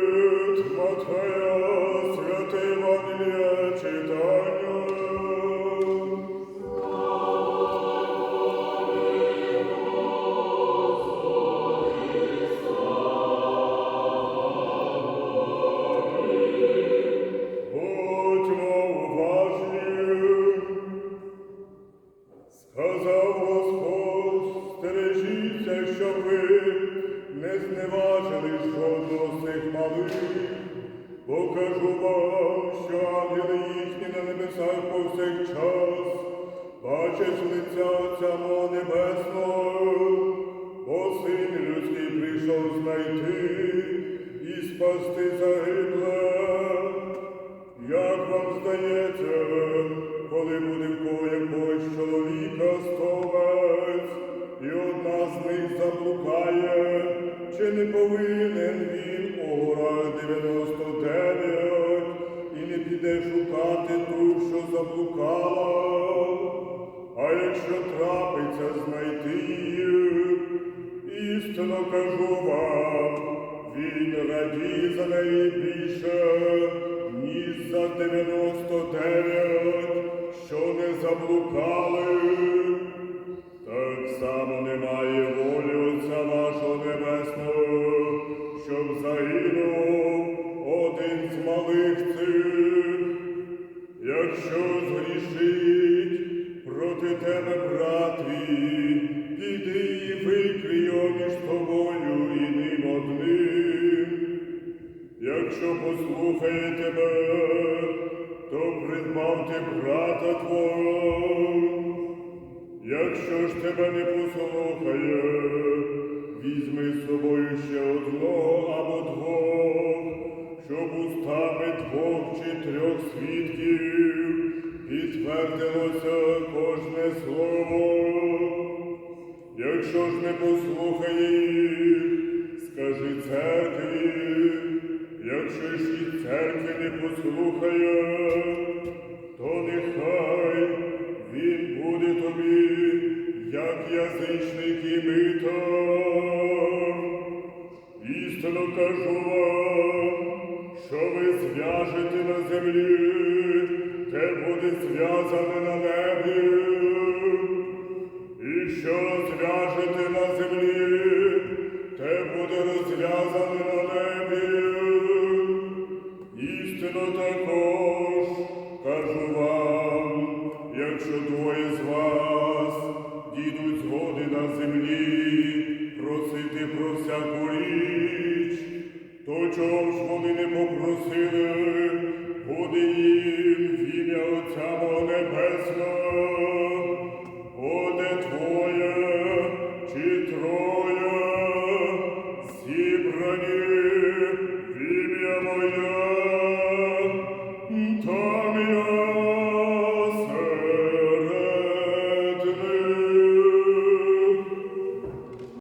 Від Матфея святе Євангеліє читання. Будьмо уважні. Сказав Господь, стережіться, щоб не зневажили жодного з цих малих, бо кажу вам, що ангели їхні на небесах повсякчас бачать лиця Отця Небесного, бо син людський прийшов знайти і спасти загибле. Як вам здається, коли буде в кого якогось чоловіка стовець, і одна з них заблукає, чи не повинен він у горах 99 і не піде шукати ту, що заблукала, а якщо трапиться знайти її, істинно кажу вам, він радіє за неї більше, ніж за 99, що не заблукали. Так само немає волі Отця загинув один з малих цих. Якщо згрішить проти тебе, брат твій, піди і викрий між тобою і ним одним. Якщо послухає тебе, то придбав ти брата твого. Якщо ж тебе не послухає, чи трьох свідків підтвердилося кожне слово. Якщо ж не послухає їх, скажи церкві, якщо ж і церкви не послухає, то нехай він буде тобі, як язичник і митар. Істинно кажу вам, що ви зв'яжете на землі, те буде зв'язане на небі. І що розв'яжете на землі, те буде розв'язане на небі. Істинно також кажу вам, якщо двоє з вас дійдуть згоди на землі, просити про всяку річ, то чого ж вони не попросили, води їм